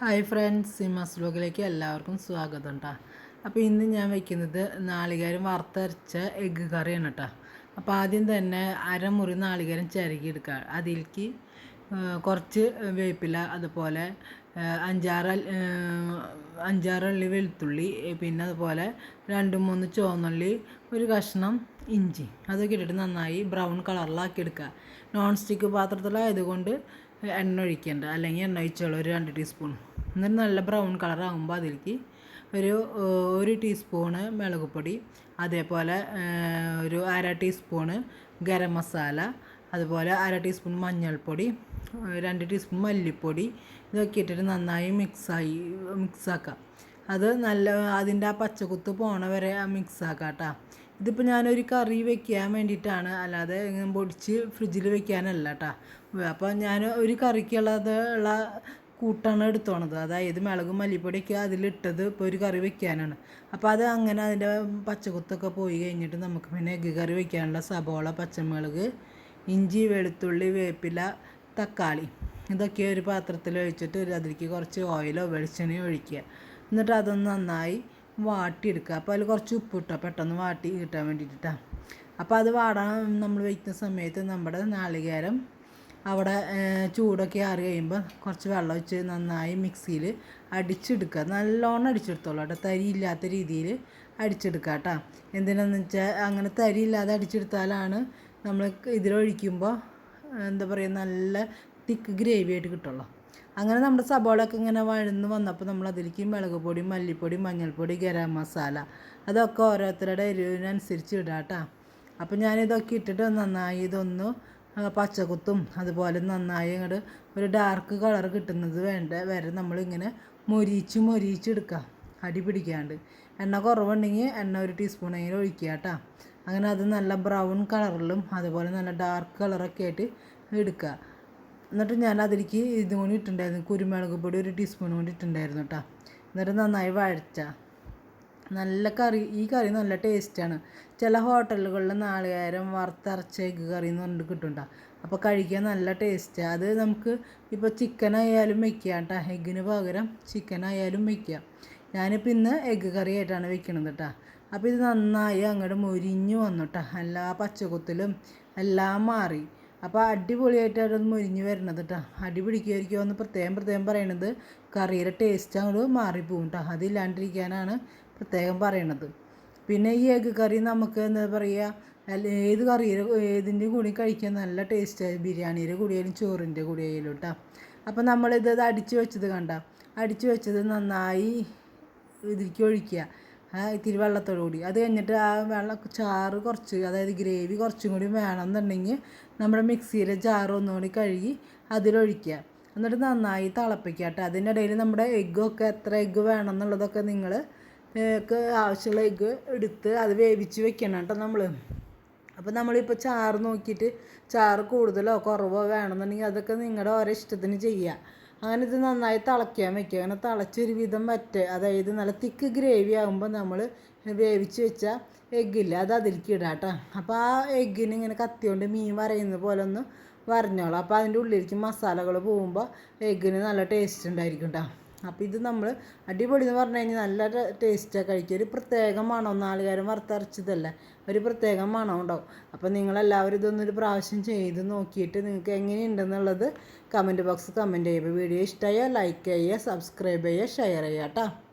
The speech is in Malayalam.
ഹായ് ഫ്രണ്ട്സ് സിമാസ് ബ്ലോഗിലേക്ക് എല്ലാവർക്കും സ്വാഗതം കേട്ടോ അപ്പോൾ ഇന്ന് ഞാൻ വയ്ക്കുന്നത് നാളികേരം വറുത്തരച്ച എഗ്ഗ് കറിയാണ് കേട്ടോ അപ്പോൾ ആദ്യം തന്നെ അരമുറി നാളികേരം ചിരകിയെടുക്കുക അതിലേക്ക് കുറച്ച് വേപ്പില അതുപോലെ അഞ്ചാറ് അൽ- അഞ്ചാറ് അള്ളി വെളുത്തുള്ളി പിന്നെ അതുപോലെ രണ്ട് മൂന്ന് ചുവന്നുള്ളി ഒരു കഷ്ണം ഇഞ്ചി. അതൊക്കെ ഇട്ടിട്ട് നന്നായി ബ്രൗൺ കളറിലാക്കി എടുക്കുക നോൺ സ്റ്റിക്ക് പാത്രത്തിലായതുകൊണ്ട് എണ്ണ ഒഴിക്കേണ്ട. അല്ലെങ്കിൽ എണ്ണ ഒഴിച്ചോളൂ ഒരു രണ്ട് ടീസ്പൂൺ. എന്നിട്ട് നല്ല ബ്രൗൺ കളറാകുമ്പോൾ അതിലേക്ക് ഒരു ഒരു ടീസ്പൂണ് മുളകുപൊടി അതേപോലെ ഏ, ഒരു അര ടീസ്പൂണ് ഗരം മസാല അതുപോലെ അര ടീസ്പൂൺ മഞ്ഞൾപ്പൊടി രണ്ട് ടീസ്പൂൺ മല്ലിപ്പൊടി ഇതൊക്കെ ഇട്ടിട്ട് നന്നായി മിക്സായി മിക്സാക്കാം. അത് നല്ല അതിന്റെ ആ പച്ചക്കുത്ത് പോണ വരെ മിക്സ് ആക്കാം കേട്ടോ ഇതിപ്പോൾ ഞാനൊരു കറി വെക്കാൻ വേണ്ടിയിട്ടാണ്. അല്ലാതെ പൊടിച്ച് ഫ്രിഡ്ജിൽ വെക്കാനല്ല കേട്ടോ അപ്പോൾ ഞാൻ ഒരു കറിക്കുള്ളത് ഉള്ള കൂട്ടാണ് എടുത്തോണത് അതായത് മുളകും മല്ലിപ്പൊടിയൊക്കെ അതിലിട്ടത് ഇപ്പോൾ ഒരു കറി വെക്കാനാണ്. അപ്പോൾ അത് അങ്ങനെ അതിന്റെ പച്ചകുത്തൊക്കെ പോയി കഴിഞ്ഞിട്ട് നമുക്ക് പിന്നെ എഗ്ഗ് കറി വെക്കാനുള്ള സബോള പച്ചമുളക് ഇഞ്ചി വെളുത്തുള്ളി വേപ്പില തക്കാളി ഇതൊക്കെ ഒരു പാത്രത്തിൽ ഒഴിച്ചിട്ട് അതിലേക്ക് കുറച്ച് ഓയിലോ വെളിച്ചെണ്ണയോ ഒഴിക്കുക. എന്നിട്ട് അതൊന്ന് നന്നായി വാട്ടിയെടുക്കുക. അപ്പോൾ അതിൽ കുറച്ച് ഉപ്പ് ഇട്ടോ പെട്ടെന്ന് വാട്ടി കിട്ടാൻ വേണ്ടിയിട്ടാണ് അപ്പോൾ അത് വാടാൻ നമ്മൾ വയ്ക്കുന്ന സമയത്ത് നമ്മുടെ നാളികേരം അവിടെ ചൂടൊക്കെ ആറി കഴിയുമ്പോൾ കുറച്ച് വെള്ളം ഒഴിച്ച് നന്നായി മിക്സിയിൽ അടിച്ചെടുക്കുക. നല്ലോണം അടിച്ചെടുത്തോളൂ കേട്ടോ. തരി ഇല്ലാത്ത രീതിയിൽ അടിച്ചെടുക്കുക കേട്ടോ. എന്തിനാന്ന് വെച്ചാൽ അങ്ങനെ തരി ഇല്ലാതെ അടിച്ചെടുത്താലാണ് നമ്മൾ ഇതിലൊഴിക്കുമ്പോൾ എന്താ പറയുക നല്ല തിക്ക് ഗ്രേവി ആയിട്ട് കിട്ടുള്ളൂ. അങ്ങനെ നമ്മുടെ സബോളയൊക്കെ ഇങ്ങനെ വഴന്ന് വന്നപ്പോൾ നമ്മൾ അതിലേക്ക് മുളക് പൊടി മല്ലിപ്പൊടി മഞ്ഞൾപ്പൊടി ഗരം മസാല അതൊക്കെ ഓരോരുത്തരുടെ എരിവിനനുസരിച്ച് ഇടാം കേട്ടോ. അപ്പോൾ ഞാനിതൊക്കെ ഇട്ടിട്ട് നന്നായി ഇതൊന്ന് ആ, പച്ചക്കുത്തും അതുപോലെ നന്നായി അങ്ങോട്ട് ഒരു ഡാർക്ക് കളർ കിട്ടുന്നത് വേണ്ട വരെ നമ്മളിങ്ങനെ മൊരിച്ച് മൊരിച്ചെടുക്കുക അടി പിടിക്കാണ്ട്. എണ്ണ കുറവുണ്ടെങ്കിൽ എണ്ണ ഒരു ടീസ്പൂണെങ്കിലും ഒഴിക്കുക കേട്ടോ. അങ്ങനെ അത് നല്ല ബ്രൗൺ കളറിലും അതുപോലെ നല്ല ഡാർക്ക് കളറൊക്കെ ആയിട്ട് എടുക്കുക. എന്നിട്ട് ഞാൻ അതിലേക്ക് ഇതും കൂടി ഇട്ടിട്ടുണ്ടായിരുന്നു കുരുമുളക് പൊടി ഒരു ടീസ്പൂൺ കൂടി ഇട്ടിട്ടുണ്ടായിരുന്നു കേട്ടോ. എന്നിട്ട് നന്നായി വഴച്ച നല്ല കറി ഈ കറി നല്ല ടേസ്റ്റാണ്. ചില ഹോട്ടലുകളിൽ നാളികേരം വറുത്തരച്ച എഗ്ഗ് കറി എന്ന് പറഞ്ഞിട്ട് കിട്ടുന്നുണ്ടോ അപ്പോൾ കഴിക്കാൻ നല്ല ടേസ്റ്റാണ് അത് നമുക്ക് ഇപ്പോൾ ചിക്കനായാലും വെക്കാം കേട്ടോ എഗ്ഗിന് പകരം ചിക്കനായാലും വെക്കാം. ഞാനിപ്പോൾ ഇന്ന് എഗ്ഗ് കറി ആയിട്ടാണ് വെക്കണത് കേട്ടോ അപ്പോൾ ഇത് നന്നായി അങ്ങോട്ട് മൊരിഞ്ഞു വന്നു കേട്ടോ എല്ലാ പച്ചക്കുത്തിലും എല്ലാം മാറി. അപ്പോൾ അടിപൊളിയായിട്ടാണ് അത് മുരിഞ്ഞ് വരണത് കേട്ടോ അടി എന്ന് പ്രത്യേകം പ്രത്യേകം പറയണത് കറിയുടെ ടേസ്റ്റ് അങ്ങോട്ട് മാറിപ്പോകും കേട്ടോ അതില്ലാണ്ടിരിക്കാനാണ് പ്രത്യേകം പറയണത്. പിന്നെ ഈ എഗ്ഗ് കറി നമുക്ക് എന്താ പറയുക അല്ല ഏത് കറിയുടെ ഏതിന്റെ കൂടി കഴിക്കാൻ നല്ല ടേസ്റ്റ് ബിരിയാണിയുടെ കൂടിയായാലും ചോറിന്റെ കൂടിയായാലും കേട്ടോ അപ്പോൾ നമ്മളിത് അത് അടിച്ചു വെച്ചത് കണ്ട അടിച്ചു വെച്ചത് നന്നായി ഇതിലേക്ക് ഒഴിക്കുക ഇത്തിരി വെള്ളത്തോടു കൂടി. അത് കഴിഞ്ഞിട്ട് ആ വെള്ളം ചാറ് കുറച്ച് അതായത് ഗ്രേവി കുറച്ചും കൂടി വേണമെന്നുണ്ടെങ്കിൽ നമ്മുടെ മിക്സിയിലെ ചാറ് ഒന്നുകൂടി കഴുകി അതിലൊഴിക്കുക. എന്നിട്ട് നന്നായി തിളപ്പിക്കുക കേട്ടോ അതിന്റെ ഇടയിൽ നമ്മുടെ എഗ്ഗൊക്കെ എത്ര എഗ്ഗ് വേണം എന്നുള്ളതൊക്കെ നിങ്ങൾ ആവശ്യമുള്ള എഗ്ഗ് എടുത്ത് അത് വേവിച്ച് വെക്കണം കേട്ടോ നമ്മൾ അപ്പോൾ നമ്മളിപ്പോൾ ചാറ് നോക്കിയിട്ട് ചാറ് കൂടുതലോ കുറവോ വേണമെന്നുണ്ടെങ്കിൽ അതൊക്കെ നിങ്ങളുടെ ഓരോ ഇഷ്ടത്തിന് ചെയ്യുക അങ്ങനെ ഇത് നന്നായി തിളയ്ക്കാൻ വെക്കുക. അങ്ങനെ തിളച്ചൊരു വിധം വറ്റ അതായത് നല്ല തിക്ക് ഗ്രേവി ആകുമ്പോൾ നമ്മൾ വേവിച്ച് വെച്ച എഗ്ഗില്ല അത് അതിലേക്ക് ഇടാം കേട്ടോ. അപ്പോൾ ആ എഗ്ഗിന് ഇങ്ങനെ കത്തിയോണ്ട് മീൻ വരയുന്ന പോലെ ഒന്ന് വരഞ്ഞോളാം. അപ്പോൾ അതിന്റെ ഉള്ളിലേക്ക് മസാലകൾ പോകുമ്പോൾ എഗ്ഗിന് നല്ല ടേസ്റ്റ് ഉണ്ടായിരിക്കും കേട്ടോ. അപ്പോൾ ഇത് നമ്മൾ അടിപൊളി എന്ന് പറഞ്ഞു കഴിഞ്ഞാൽ നല്ല ടേസ്റ്റാണ് കഴിക്കുക ഒരു പ്രത്യേക മണം നാലുകാരം വറുത്തരച്ചതല്ലേ? ഒരു പ്രത്യേക മണം ഉണ്ടാവും അപ്പോൾ നിങ്ങളെല്ലാവരും ഇതൊന്നൊരു പ്രാവശ്യം ചെയ്ത് നോക്കിയിട്ട് നിങ്ങൾക്ക് എങ്ങനെയുണ്ടെന്നുള്ളത് കമന്റ് ബോക്സ് കമന്റ് ചെയ്യുമ്പോൾ വീഡിയോ ഇഷ്ടമായ ലൈക്ക് ചെയ്യുക സബ്സ്ക്രൈബ് ചെയ്യുക ഷെയർ ചെയ്യുക കേട്ടോ